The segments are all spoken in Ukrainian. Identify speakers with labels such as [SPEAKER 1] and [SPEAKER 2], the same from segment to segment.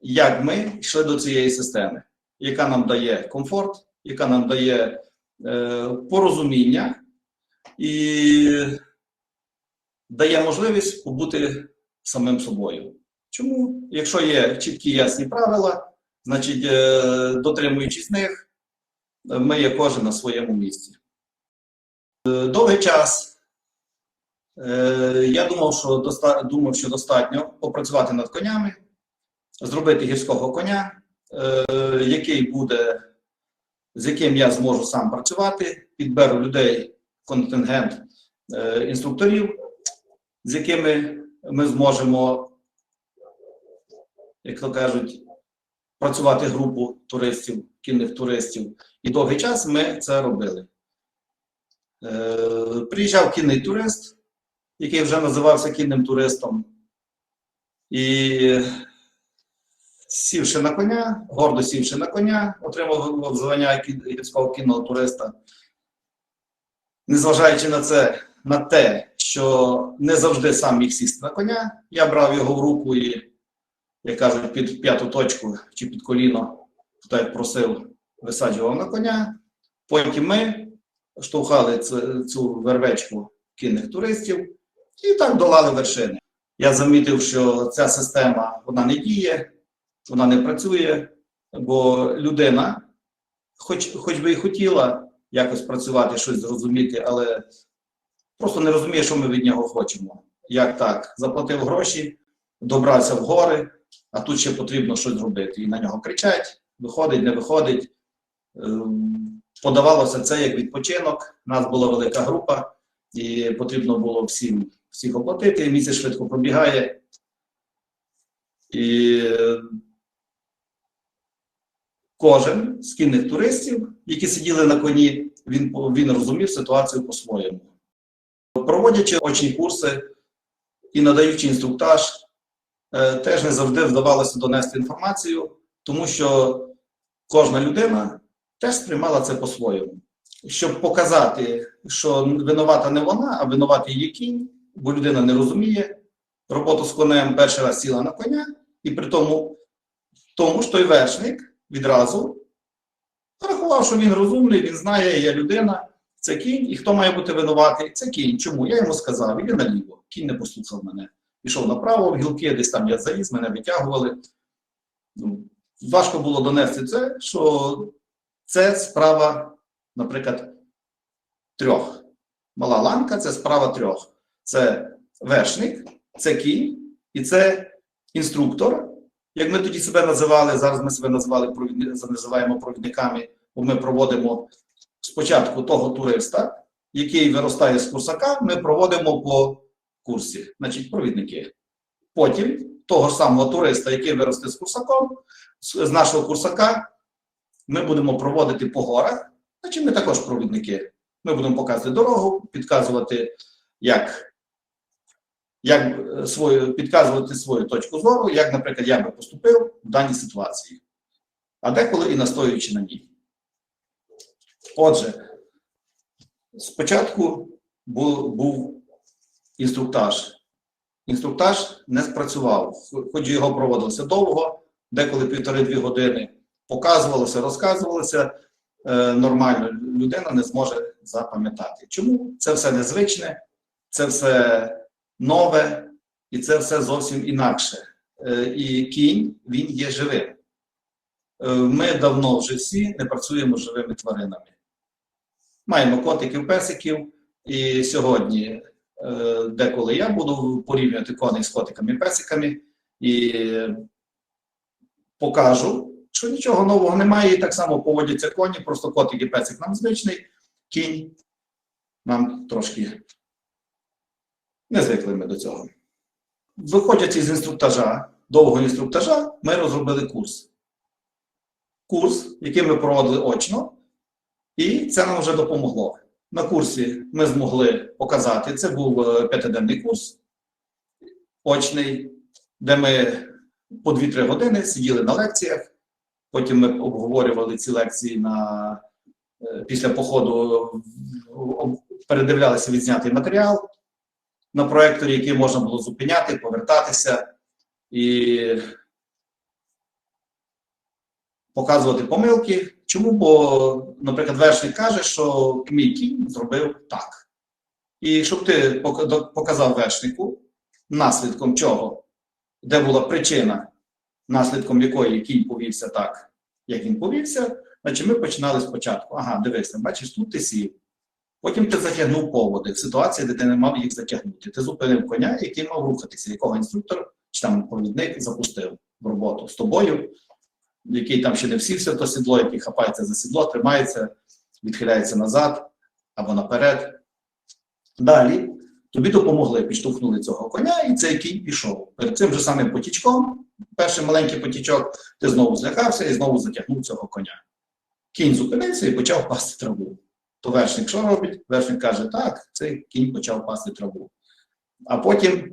[SPEAKER 1] як ми йшли до цієї системи, яка нам дає комфорт, яка нам дає е, порозуміння і дає можливість побути самим собою. Чому? Якщо є чіткі ясні правила, значить, е, дотримуючись них, ми є кожен на своєму місці. Е, Довгий час е, я думав, що думав, що достатньо попрацювати над конями, зробити гірського коня, е, який буде, з яким я зможу сам працювати, підберу людей, контингент е, інструкторів, з якими ми зможемо, як то кажуть, працювати групу туристів, кінних туристів. І довгий час ми це робили. Е, Приїжджав кінний турист, який вже називався кінним туристом, і сівши на коня, гордо сівши на коня, отримав звання гірського кінного туриста. Незважаючи на це, на те, що не завжди сам міг сісти на коня, я брав його в руку і, як кажуть, під п'яту точку чи під коліно, хто як просив, висаджував на коня. Потім ми штовхали ц- цю вервечку кінних туристів і так долали вершини. Я замітив, що ця система вона не діє, вона не працює, бо людина, хоч, хоч би і хотіла якось працювати, щось зрозуміти, але просто не розуміє, що ми від нього хочемо. Як так? Заплатив гроші, добрався в гори, а тут ще потрібно щось зробити. І на нього кричать, виходить, не виходить. Ем, Подавалося це як відпочинок. У нас була велика група, і потрібно було всім всіх оплатити. Місяць швидко пробігає. І кожен з кінних туристів, які сиділи на коні, він, він розумів ситуацію по-своєму. Проводячи очні курси і надаючи інструктаж, е, теж не завжди вдавалося донести інформацію, тому що кожна людина теж сприймала це по-своєму. Щоб показати, що винувата не вона, а винуватий її кінь, бо людина не розуміє роботу з конем, перший раз сіла на коня, і при тому, тому ж той вершник відразу порахував, що він розумний, він знає, я людина, це кінь, і хто має бути винуватий? Це кінь. Чому? Я йому сказав, іди наліво. Кінь не послухав мене. Пішов направо в гілки, десь там я заліз, мене витягували. Ну, важко було донести це, що це справа, наприклад, трьох. Мала ланка це справа трьох. Це вершник, це кінь і це інструктор. Як ми тоді себе називали, зараз ми себе провідни, називаємо провідниками, бо ми проводимо спочатку того туриста, який виростає з курсака, ми проводимо по курсі, значить, провідники. Потім того ж самого туриста, який виросте з курсаком, з нашого курсака, ми будемо проводити по горах, значить ми також провідники. Ми будемо показувати дорогу, підказувати, як, як е, свою, підказувати свою точку зору, як, наприклад, я би поступив в даній ситуації, а деколи і настоюючи на ній. Отже, спочатку був, був інструктаж. Інструктаж не спрацював, хоч його проводилося довго, деколи півтори-дві години показувалося, розказувалося е, нормально, людина не зможе запам'ятати. Чому? Це все незвичне, це все нове і це все зовсім інакше. Е, і кінь він є живим. Е, ми давно вже всі не працюємо з живими тваринами. Маємо котиків, песиків, і сьогодні е, деколи я буду порівнювати коней з котиками і песиками і покажу, що нічого нового немає, і так само поводяться коні, просто котик і песик нам звичний, кінь нам трошки не звикли ми до цього. Виходячи з інструктажа, довгого інструктажа, ми розробили курс. Курс, який ми проводили очно, і це нам вже допомогло. На курсі ми змогли показати, це був е, п'ятиденний курс, очний, де ми по 2-3 години сиділи на лекціях. Потім ми обговорювали ці лекції на, е, після походу, передивлялися відзнятий матеріал на проекторі, який можна було зупиняти, повертатися. І показувати помилки. Чому? Бо, наприклад, вершник каже, що мій кінь зробив так. І щоб ти показав вершнику, наслідком чого, де була причина, наслідком якої кінь повівся так, як він повівся, значить ми починали спочатку. Ага, дивися, бачиш, тут ти сів. Потім ти затягнув поводи в ситуації, де ти не мав їх затягнути. Ти зупинив коня, який мав рухатися, якого інструктор чи там провідник запустив в роботу з тобою, який там ще не всівся в то сідло, який хапається за сідло, тримається, відхиляється назад або наперед. Далі тобі допомогли, підштовхнули цього коня, і цей кінь пішов. Перед цим же самим потічком, перший маленький потічок, ти знову злякався і знову затягнув цього коня. Кінь зупинився і почав пасти траву. То вершник що робить? Вершник каже, так, цей кінь почав пасти траву. А потім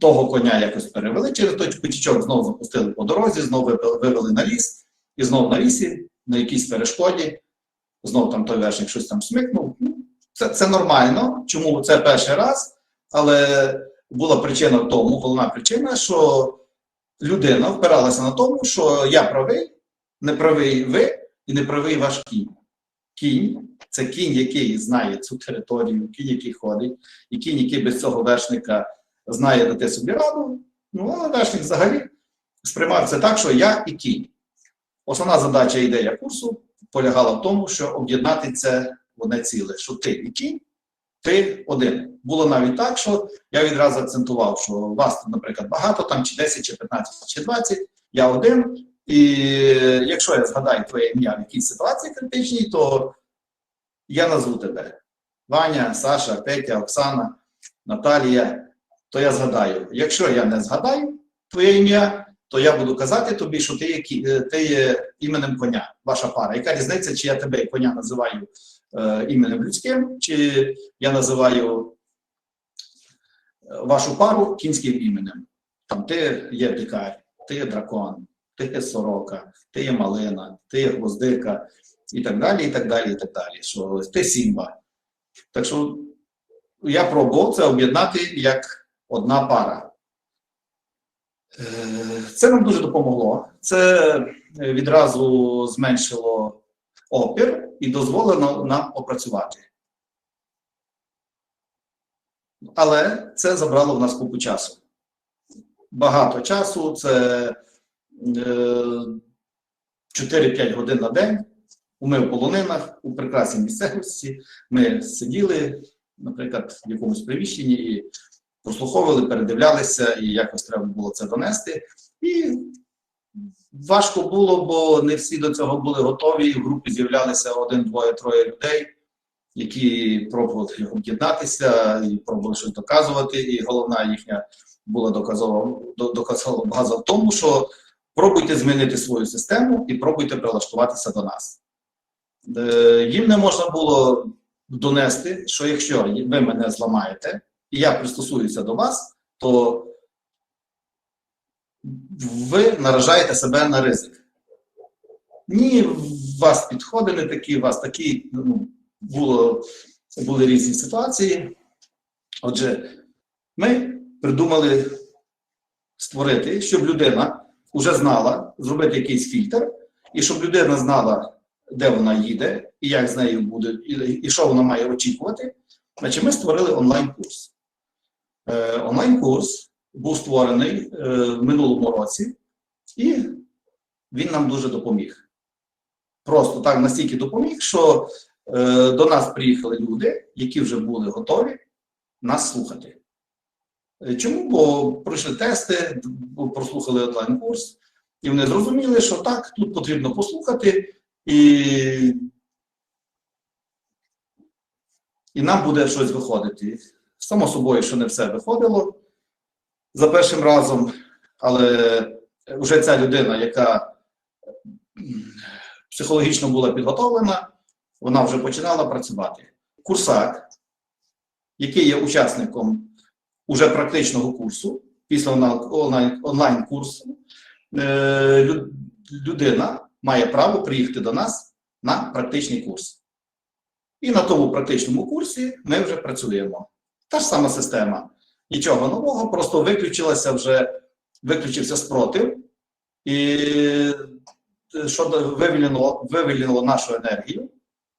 [SPEAKER 1] того коня якось перевели через той потічок, знову запустили по дорозі, знову вивели- вивели на ліс, і знову на лісі, на якійсь перешкоді, знову там той вершник щось там смикнув. Ну, Це, це нормально. Чому це перший раз? Але була причина в тому, головна причина, що людина впиралася на тому, що я правий, не правий ви і не правий ваш кінь. Кінь це кінь, який знає цю територію, кінь, який ходить, і кінь, який без цього вершника знає дати собі раду. Ну, але вершник взагалі сприймав це так, що я і кінь. Основна задача ідея курсу полягала в тому, що об'єднати це в одне ціле, що ти і кінь, ти один. Було навіть так, що я відразу акцентував, що вас, наприклад, багато, там чи 10, чи 15, чи 20, я один. І якщо я згадаю твоє ім'я в якійсь ситуації критичній, то я назву тебе. Ваня, Саша, Петя, Оксана, Наталія, то я згадаю. Якщо я не згадаю твоє ім'я, то я буду казати тобі, що ти є, е, ти є іменем коня, ваша пара. Яка різниця, чи я тебе коня називаю е, іменем людським, чи я називаю е, вашу пару кінським іменем. Там ти є дикар, ти є дракон, ти є сорока, ти є малина, ти є гвоздика, і так далі, і так далі, і так далі. Що ти Сімба. Так що я пробував це об'єднати як одна пара. Е, Це нам дуже допомогло. Це е, відразу зменшило опір і дозволено нам опрацювати. Але це забрало в нас купу часу. Багато часу, це 4-5 годин на день. Ми в полонинах у прекрасній місцевості. Ми сиділи, наприклад, в якомусь приміщенні і прослуховували, передивлялися, і якось треба було це донести. І важко було, бо не всі до цього були готові. В групі з'являлися один, двоє, троє людей, які пробували об'єднатися і пробували щось доказувати. І головна їхня була доказова, до- доказова база в тому, що пробуйте змінити свою систему і пробуйте прилаштуватися до нас. Е, Їм не можна було донести, що якщо ви мене зламаєте, і я пристосуюся до вас, то ви наражаєте себе на ризик. Ні, у вас підходи не такі, у вас такі ну, було, були різні ситуації. Отже, ми придумали створити, щоб людина вже знала, зробити якийсь фільтр, і щоб людина знала, де вона їде, і як з нею буде, і, і що вона має очікувати. Значить, ми створили онлайн-курс. Е, онлайн-курс був створений е, в минулому році, і він нам дуже допоміг. Просто так настільки допоміг, що е, до нас приїхали люди, які вже були готові нас слухати. Е, Чому? Бо пройшли тести, прослухали онлайн-курс, і вони зрозуміли, що так, тут потрібно послухати, і, і нам буде щось виходити. Само собою, що не все виходило за першим разом, але вже ця людина, яка психологічно була підготовлена, вона вже починала працювати. Курсак, який є учасником уже практичного курсу, після онлайн- онлайн-курсу, е, людина має право приїхати до нас на практичний курс. І на тому практичному курсі ми вже працюємо. Та ж сама система. Нічого нового, просто виключилася вже, виключився спротив, і що вивільнило, вивільнило нашу енергію,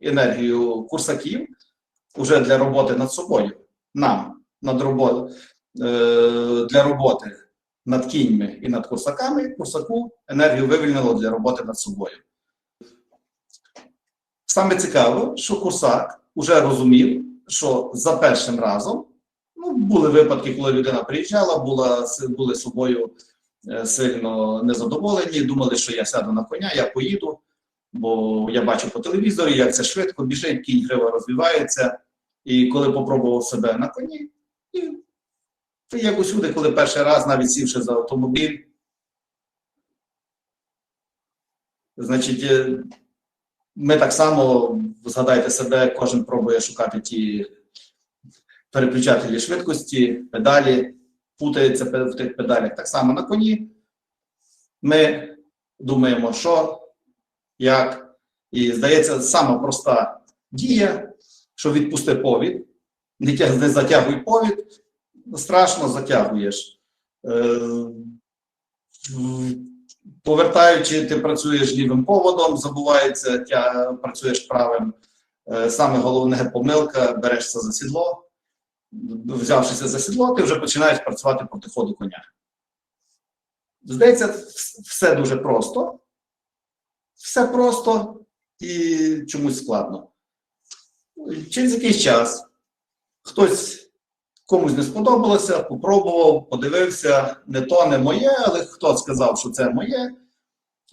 [SPEAKER 1] енергію курсаків уже для роботи над собою. Нам над робо, е, для роботи над кіньми і над курсаками, курсаку енергію вивільнило для роботи над собою. Саме цікаво, що курсак вже розумів, що за першим разом ну, були випадки, коли людина приїжджала, була, були собою е, сильно незадоволені, думали, що я сяду на коня, я поїду, бо я бачу по телевізорі, як це швидко біжить, кінь грива розвивається. І коли попробував себе на коні, і це як усюди, коли перший раз, навіть сівши за автомобіль, значить, е, ми так само, згадайте себе, кожен пробує шукати ті переключателі швидкості, педалі, путається в тих педалях. Так само на коні. Ми думаємо, що, як. І здається, сама проста дія, що відпусти повід, не, не затягуй повід, страшно затягуєш. Е, повертаючи, ти працюєш лівим поводом, забувається, тя, працюєш правим. Е, Саме головне помилка, берешся за сідло. Взявшися за сідло, ти вже починаєш працювати проти ходу коня. Здається, все дуже просто. Все просто і чомусь складно. Через якийсь час хтось комусь не сподобалося, попробував, подивився, не то, не моє, але хто сказав, що це моє.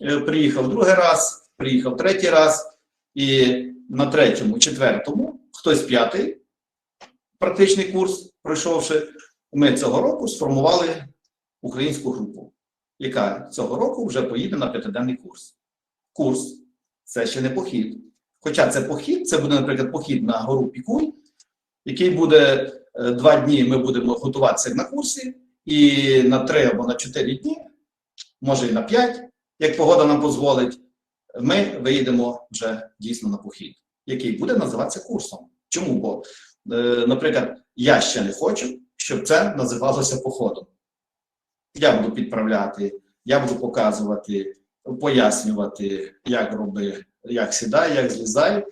[SPEAKER 1] Е, Приїхав другий раз, приїхав третій раз, і на третьому, четвертому, хтось п'ятий практичний курс, пройшовши, ми цього року сформували українську групу, яка цього року вже поїде на п'ятиденний курс. Курс це ще не похід. Хоча це похід, це буде, наприклад, похід на гору Пікуй, який буде е, два дні. Ми будемо готуватися на курсі, і на три або на чотири дні, може і на п'ять, як погода нам дозволить, ми виїдемо вже дійсно на похід, який буде називатися курсом. Чому? Бо, е, наприклад, я ще не хочу, щоб це називалося походом. Я буду підправляти, я буду показувати, пояснювати, як роби, як сідай, як злізай,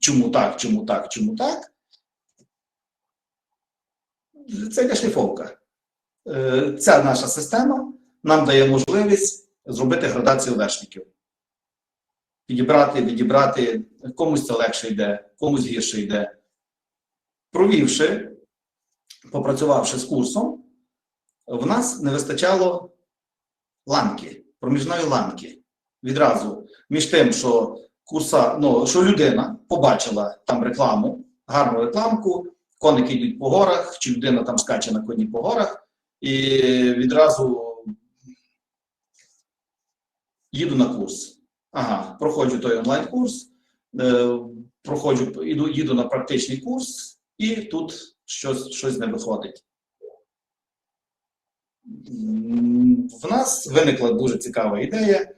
[SPEAKER 1] чому так, чому так, чому так. Це йде шліфовка. Е, Ця наша система нам дає можливість зробити градацію вершників. Підібрати, відібрати, комусь це легше йде, комусь гірше йде. Провівши, попрацювавши з курсом, в нас не вистачало ланки, проміжної ланки. Відразу між тим, що курса, ну, що людина побачила там рекламу, гарну рекламку, коники йдуть по горах, чи людина там скаче на коні по горах, і відразу їду на курс. Ага, проходжу той онлайн-курс, е, проходжу, іду, їду на практичний курс, і тут щось, щось не виходить. В нас виникла дуже цікава ідея,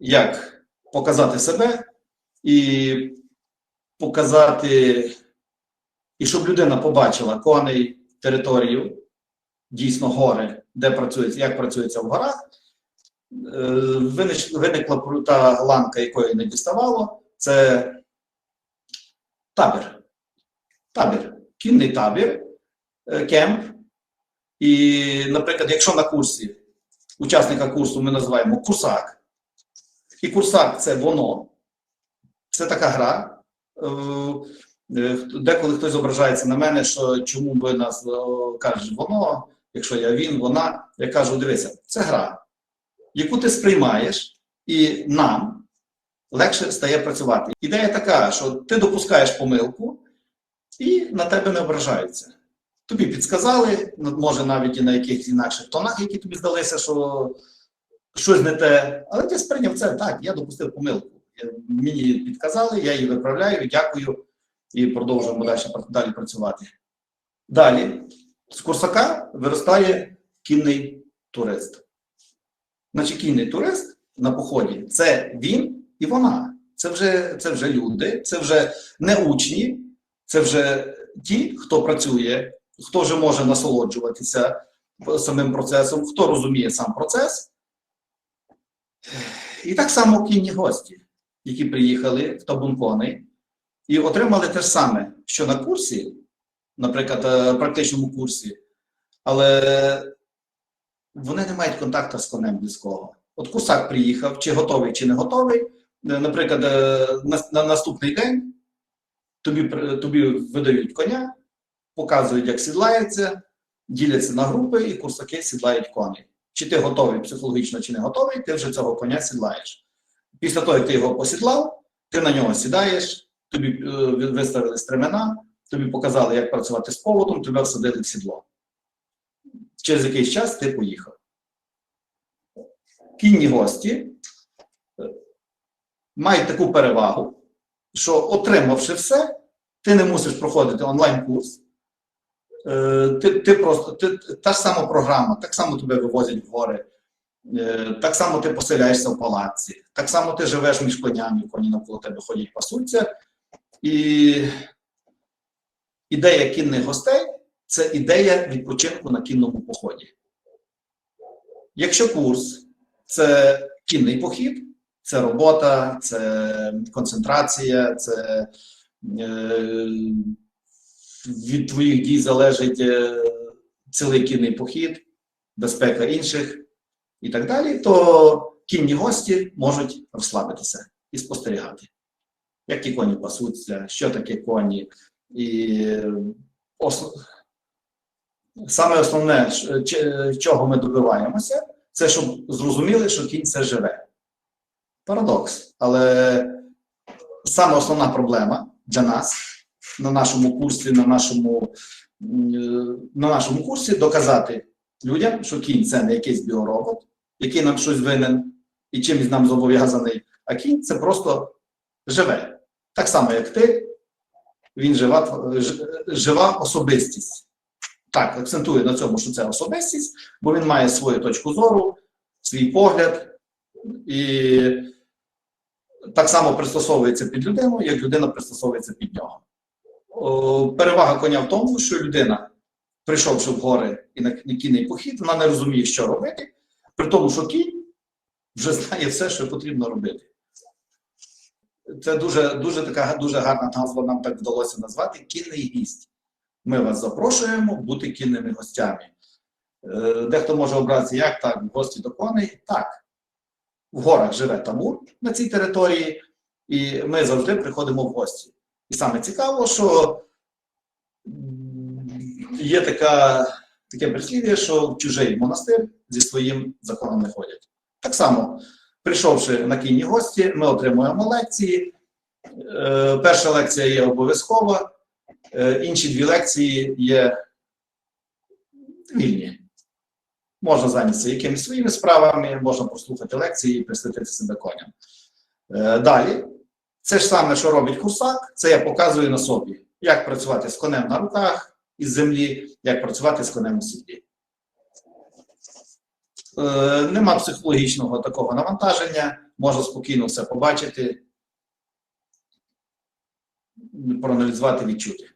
[SPEAKER 1] як показати себе і показати, і щоб людина побачила коней, територію, дійсно гори, де працюється, як працюється в горах. Е, Виникла та ланка, якої не діставало, це табір. Табір, кінний табір, е, кемп. І, наприклад, якщо на курсі учасника курсу ми називаємо курсак, і курсак це воно, це така гра. Е, е, Деколи хтось ображається на мене, що чому би нас е, кажуть воно, якщо я він, вона. Я кажу, дивися, це гра, яку ти сприймаєш, і нам легше стає працювати. Ідея така, що ти допускаєш помилку, і на тебе не ображаються. Тобі підсказали, може навіть і на якихось інакших тонах, які тобі здалися, що щось не те, але ти сприйняв це так, я допустив помилку. Мені підказали, я її виправляю, дякую і продовжуємо далі, далі працювати. Далі з курсака виростає кінний турист. Значить, кінний турист на поході це він і вона. Це вже, це вже люди, це вже не учні, це вже ті, хто працює, хто вже може насолоджуватися самим процесом, хто розуміє сам процес. І так само кінні гості, які приїхали в табун коней і отримали те ж саме, що на курсі, наприклад, е, практичному курсі, але вони не мають контакту з конем близького. От курсак приїхав, чи готовий, чи не готовий. Е, Наприклад, е, на, на наступний день тобі, тобі видають коня, показують, як сідлається, діляться на групи, і курсаки сідлають коней. Чи ти готовий психологічно, чи не готовий, ти вже цього коня сідлаєш. Після того, як ти його посідлав, ти на нього сідаєш, тобі е, виставили стремена, тобі показали, як працювати з поводом, тебе всадили в сідло. Через якийсь час ти поїхав. Кінні гості е, мають таку перевагу, що отримавши все, ти не мусиш проходити онлайн-курс. Е, Ти, ти просто ти, та ж сама програма, так само тебе вивозять в гори, е, так само ти поселяєшся в палаці, так само ти живеш між конями, коні навколо тебе ходять, пасуться. І ідея кінних гостей це ідея відпочинку на кінному поході. Якщо курс це кінний похід, це робота, це концентрація, це е, від твоїх дій залежить е, цілий кінний похід, безпека інших і так далі, то кінні гості можуть розслабитися і спостерігати, як ті коні пасуться, що таке коні. І ос... саме основне, чого ми добиваємося, це щоб зрозуміли, що кінь це живе. Парадокс. Але саме основна проблема для нас на нашому курсі, на нашому, е, на нашому курсі доказати людям, що кінь це не якийсь біоробот, який нам щось винен і чимось нам зобов'язаний, а кінь це просто живе. Так само, як ти, він жива, жива особистість. Так, акцентую на цьому, що це особистість, бо він має свою точку зору, свій погляд і так само пристосовується під людину, як людина пристосовується під нього. Перевага коня в тому, що людина, прийшовши в гори і на кінний похід, вона не розуміє, що робити, при тому, що кінь вже знає все, що потрібно робити. Це дуже, дуже така дуже гарна назва, нам так вдалося назвати кінний гість. Ми вас запрошуємо бути кінними гостями. Е, Дехто може обратися, як так, гості до коней? Так. В горах живе табур на цій території, і ми завжди приходимо в гості. Саме цікаво, що є така, таке прислів'я, що чужий монастир зі своїм законом не ходять. Так само, прийшовши на кінні гості, ми отримуємо лекції. Е, Перша лекція є обов'язкова, е, інші дві лекції є вільні. Можна зайнятися якимись своїми справами, можна послухати лекції і присвятити себе коням. Е, Далі, це ж саме, що робить курсак, це я показую на собі, як працювати з конем на руках із землі, як працювати з конем у сідлі. Е, Нема психологічного такого навантаження, можна спокійно все побачити, проаналізувати, відчути.